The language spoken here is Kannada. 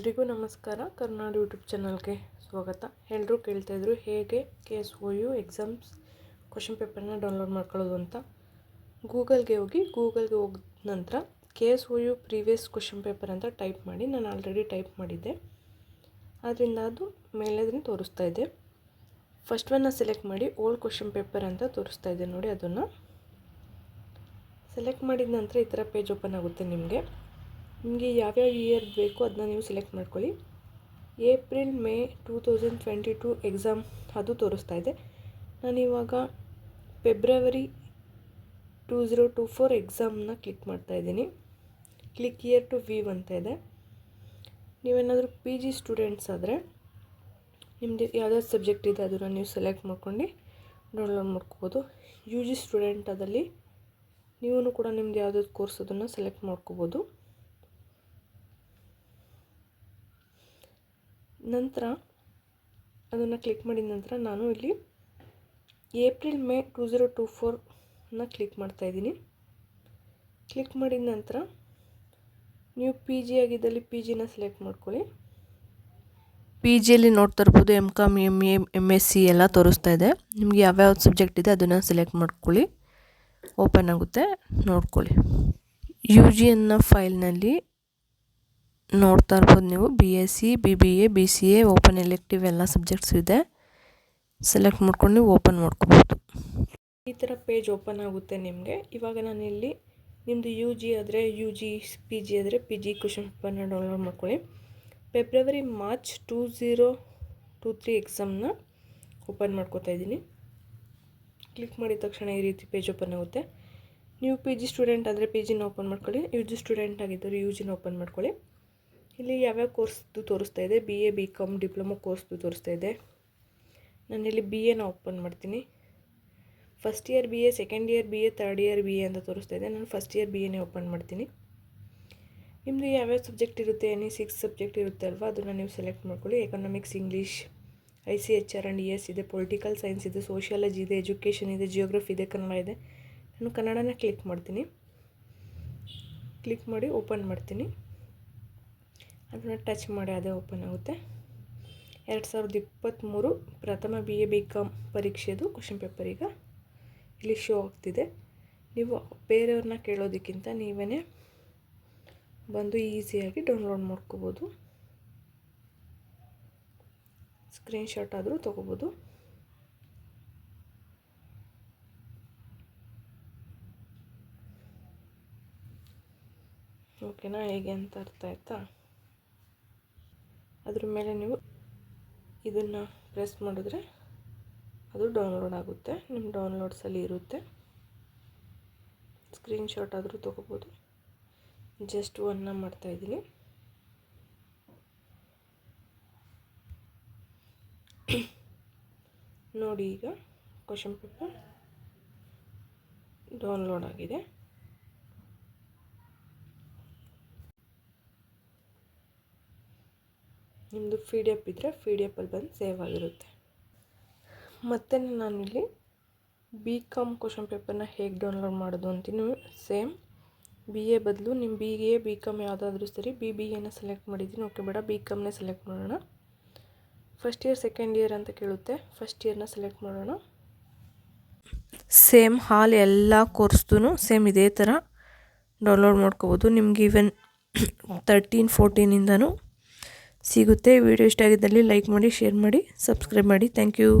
ಎಲ್ರಿಗೂ ನಮಸ್ಕಾರ. ಕರ್ನಾಡು ಯೂಟ್ಯೂಬ್ ಚಾನಲ್ಗೆ ಸ್ವಾಗತ. ಎಲ್ಲರೂ ಕೇಳ್ತಾಯಿದ್ರು ಹೇಗೆ K S O U exams question ಪೇಪರ್ನ ಡೌನ್ಲೋಡ್ ಮಾಡ್ಕೊಳ್ಳೋದು ಅಂತ. ಗೂಗಲ್ಗೆ ಹೋಗಿ, ಗೂಗಲ್ಗೆ ಹೋಗಿದ ನಂತರ K S O U previous question paper ಅಂತ ಟೈಪ್ ಮಾಡಿ ನಾನು ಆಲ್ರೆಡಿ ಟೈಪ್ ಮಾಡಿದ್ದೆ. ಅದರಿಂದ ಅದು ಮೇಲೆದನ್ನು ತೋರಿಸ್ತಾ ಇದೆ. ಫಸ್ಟ್ ಒನ್ನ ಸೆಲೆಕ್ಟ್ ಮಾಡಿ ಓಲ್ಡ್ ಕ್ವಶನ್ ಪೇಪರ್ ಅಂತ ತೋರಿಸ್ತಾ ಇದೆ ನೋಡಿ ಅದನ್ನು. ಸೆಲೆಕ್ಟ್ ಮಾಡಿದ ನಂತರ ಈ ಥರ ಪೇಜ್ ಓಪನ್ ಆಗುತ್ತೆ ನಿಮಗೆ. ನಿಮಗೆ ಯಾವ್ಯಾವ ಇಯರ್ ಬೇಕು ಅದನ್ನ ನೀವು ಸೆಲೆಕ್ಟ್ ಮಾಡ್ಕೊಳ್ಳಿ. April May two thousand twenty two exam ಅದು ತೋರಿಸ್ತಾ ಇದೆ. ನಾನಿವಾಗ February two zero two four ಎಕ್ಸಾಮ್ನ click ಮಾಡ್ತಾ ಇದ್ದೀನಿ. ಕ್ಲಿಕ್ ಇಯರ್ ಟು ವೀವ್ ಅಂತ ಇದೆ. ನೀವೇನಾದರೂ ಪಿ ಜಿ ಸ್ಟೂಡೆಂಟ್ಸ್ ಆದರೆ ನಿಮ್ಮದು ಯಾವ್ದಾದ್ರು ಸಬ್ಜೆಕ್ಟ್ ಇದೆ ಅದನ್ನು ನೀವು ಸೆಲೆಕ್ಟ್ ಮಾಡ್ಕೊಂಡು ಡೌನ್ಲೋಡ್ ಮಾಡ್ಕೋಬೋದು. ಯು ಜಿ ಸ್ಟೂಡೆಂಟ್ ಅದಲ್ಲಿ ನೀವು ಕೂಡ ನಿಮ್ದು ಯಾವುದಾದ್ರು ಕೋರ್ಸ್ ಅದನ್ನು ಸೆಲೆಕ್ಟ್ ಮಾಡ್ಕೋಬೋದು. ನಂತರ ಅದನ್ನು ಕ್ಲಿಕ್ ಮಾಡಿದ ನಂತರ ನಾನು ಇಲ್ಲಿ April May two zero two ಫೋರ್ನ click ಮಾಡ್ತಾಯಿದ್ದೀನಿ ಕ್ಲಿಕ್ ಮಾಡಿದ ನಂತರ ನೀವು ಪಿ ಜಿ ಆಗಿದ್ದಲ್ಲಿ ಪಿ ಜಿನ ಸೆಲೆಕ್ಟ್ ಮಾಡ್ಕೊಳ್ಳಿ. ಪಿ ಜಿಯಲ್ಲಿ ನೋಡ್ತಾ ಇರ್ಬೋದು M com M A M S C ಎಲ್ಲ ತೋರಿಸ್ತಾ ಇದೆ. ನಿಮಗೆ ಯಾವ್ಯಾವ ಸಬ್ಜೆಕ್ಟ್ ಇದೆ ಅದನ್ನು ಸೆಲೆಕ್ಟ್ ಮಾಡ್ಕೊಳ್ಳಿ. ಓಪನ್ ಆಗುತ್ತೆ, ನೋಡ್ಕೊಳ್ಳಿ. ಯು ಜಿ ಎನ್ನ ಫೈಲ್ನಲ್ಲಿ ನೋಡ್ತಾ ಇರ್ಬೋದು ನೀವು. B S C B B A B C A open elective ಎಲ್ಲ ಸಬ್ಜೆಕ್ಟ್ಸ್ ಇದೆ. ಸೆಲೆಕ್ಟ್ ಮಾಡ್ಕೊಂಡು ನೀವು ಓಪನ್ ಮಾಡ್ಕೋಬೋದು. ಈ ಥರ ಪೇಜ್ ಓಪನ್ ಆಗುತ್ತೆ ನಿಮಗೆ. ಇವಾಗ ನಾನು ಇಲ್ಲಿ ನಿಮ್ಮದು ಯು ಜಿ ಆದರೆ ಯು ಜಿ ಪಿ ಜಿ ಆದರೆ ಪಿ ಜಿ ಕ್ವಶನ್ ಪೇಪರ್ನ ಡೌನ್ಲೋಡ್ ಮಾಡ್ಕೊಳ್ಳಿ. February March two zero two three ಎಕ್ಸಾಮ್ನ open ಮಾಡ್ಕೋತಾ ಇದ್ದೀನಿ. ಕ್ಲಿಕ್ ಮಾಡಿದ ತಕ್ಷಣ ಈ ರೀತಿ ಪೇಜ್ ಓಪನ್ ಆಗುತ್ತೆ. ನೀವು ಪಿ ಜಿ ಸ್ಟೂಡೆಂಟ್ ಆದರೆ ಪಿ ಜಿನ ಓಪನ್ ಮಾಡ್ಕೊಳ್ಳಿ. ಯು ಜಿ ಸ್ಟೂಡೆಂಟ್ ಆಗಿದ್ದರೆ ಯು ಜಿನ ಓಪನ್ ಮಾಡ್ಕೊಳ್ಳಿ. ಇಲ್ಲಿ ಯಾವ್ಯಾವ ಕೋರ್ಸ್ದು ತೋರಿಸ್ತಾ ಇದೆ? B A B com diploma ಕೋರ್ಸ್ದು ತೋರಿಸ್ತಾ ಇದೆ. ನಾನಿಲ್ಲಿ ಬಿ ಎನ ಓಪನ್ ಮಾಡ್ತೀನಿ. First year B A second year B A third year B A ಅಂತ ತೋರಿಸ್ತಾ ಇದೆ. ನಾನು ಫಸ್ಟ್ ಇಯರ್ ಬಿ ಎನೇ ಓಪನ್ ಮಾಡ್ತೀನಿ. ನಿಮ್ಮದು ಯಾವ್ಯಾವ ಸಬ್ಜೆಕ್ಟ್ ಇರುತ್ತೆ? ಎನಿ ಸಿಕ್ಸ್ ಸಬ್ಜೆಕ್ಟ್ ಇರುತ್ತೆ ಅಲ್ವಾ? ಅದನ್ನು ನೀವು ಸೆಲೆಕ್ಟ್ ಮಾಡ್ಕೊಳ್ಳಿ. Economics English I C H R and E S ಇದೆ. ಪೊಲಿಟಿಕಲ್ ಸೈನ್ಸ್ ಇದೆ ಸೋಷಿಯಾಲಜಿ ಇದೆ ಎಜುಕೇಷನ್ ಇದೆ ಜಿಯೋಗ್ರಫಿ ಇದೆ, ಕನ್ನಡ ಇದೆ. ನಾನು ಕನ್ನಡನ ಕ್ಲಿಕ್ ಮಾಡ್ತೀನಿ. ಕ್ಲಿಕ್ ಮಾಡಿ ಓಪನ್ ಮಾಡ್ತೀನಿ. ಅದನ್ನು ಟಚ್ ಮಾಡಿ ಅದೇ ಓಪನ್ ಆಗುತ್ತೆ. ಎರಡು ಸಾವಿರದ ಇಪ್ಪತ್ತ್ಮೂರು ಪ್ರಥಮ ಬಿ ಎ ಬಿ ಕಾಮ್ ಪರೀಕ್ಷೆದು ಕ್ವಶನ್ ಪೇಪರ್ ಈಗ ಇಲ್ಲಿ ಶೋ ಆಗ್ತಿದೆ. ನೀವು ಬೇರೆಯವ್ರನ್ನ ಕೇಳೋದಕ್ಕಿಂತ ನೀವೇ ಬಂದು ಈಸಿಯಾಗಿ ಡೌನ್ಲೋಡ್ ಮಾಡ್ಕೋಬೋದು. ಸ್ಕ್ರೀನ್ಶಾಟ್ ಆದರೂ ತೊಗೋಬೋದು. ಓಕೆನಾ ಹೇಗೆ ಅಂತ ಅರ್ಥ ಆಯ್ತಾ? ಅದ್ರ ಮೇಲೆ ನೀವು ಇದನ್ನು ಪ್ರೆಸ್ ಮಾಡಿದ್ರೆ ಅದು ಡೌನ್ಲೋಡ್ ಆಗುತ್ತೆ. ನಿಮ್ಮ ಡೌನ್ಲೋಡ್ಸಲ್ಲಿ ಇರುತ್ತೆ. ಸ್ಕ್ರೀನ್ಶಾಟ್ ಆದರೂ ತೊಗೋಬೋದು. ಜಸ್ಟ್ ಒನ್ನ ಮಾಡ್ತಾಯಿದ್ದೀನಿ ನೋಡಿ ಈಗ ಕ್ವಶನ್ ಪೇಪರ್ ಡೌನ್ಲೋಡ್ ಆಗಿದೆ. ನಿಮ್ಮದು ಪಿ ಡಿ ಎಫ್ ಇದ್ದರೆ ಪಿ ಡಿ ಎಫಲ್ಲಿ ಬಂದು ಸೇವ್ ಆಗಿರುತ್ತೆ. ಮತ್ತು ನಾನಿಲ್ಲಿ ಬಿ ಕಾಮ್ ಕ್ವಶನ್ ಪೇಪರ್ನ ಹೇಗೆ ಡೌನ್ಲೋಡ್ ಮಾಡೋದು ಅಂತೀನಿ ಸೇಮ್ ಬಿ ಎ ಬದಲು ನಿಮ್ಮ ಬಿ ಎ ಬಿ ಕಾಮ್ ಯಾವುದಾದ್ರೂ ಸರಿ ಬಿ ಬಿ ಎನ ಸೆಲೆಕ್ಟ್ ಮಾಡಿದ್ದೀನಿ. ಓಕೆ ಬೇಡ ಬಿ ಕಾಮ್ನೇ ಸೆಲೆಕ್ಟ್ ಮಾಡೋಣ. ಫಸ್ಟ್ ಇಯರ್ ಸೆಕೆಂಡ್ ಇಯರ್ ಅಂತ ಕೇಳುತ್ತೆ. ಫಸ್ಟ್ ಇಯರ್ನ ಸೆಲೆಕ್ಟ್ ಮಾಡೋಣ. ಸೇಮ್ ಹಾಲ್ ಎಲ್ಲ ಕೋರ್ಸ್ದು ಸೇಮ್ ಇದೇ ಥರ ಡೌನ್ಲೋಡ್ ಮಾಡ್ಕೋಬೋದು. ನಿಮ್ಗೆ ಈವನ್ ತರ್ಟೀನ್ ಫೋರ್ಟೀನಿಂದನೂ ಸಿಗುತ್ತೆ. ವಿಡಿಯೋ ಇಷ್ಟ ಆಗಿದ್ದಲ್ಲಿ ಲೈಕ್ ಮಾಡಿ ಶೇರ್ ಮಾಡಿ ಸಬ್ಸ್ಕ್ರೈಬ್ ಮಾಡಿ. Thank you.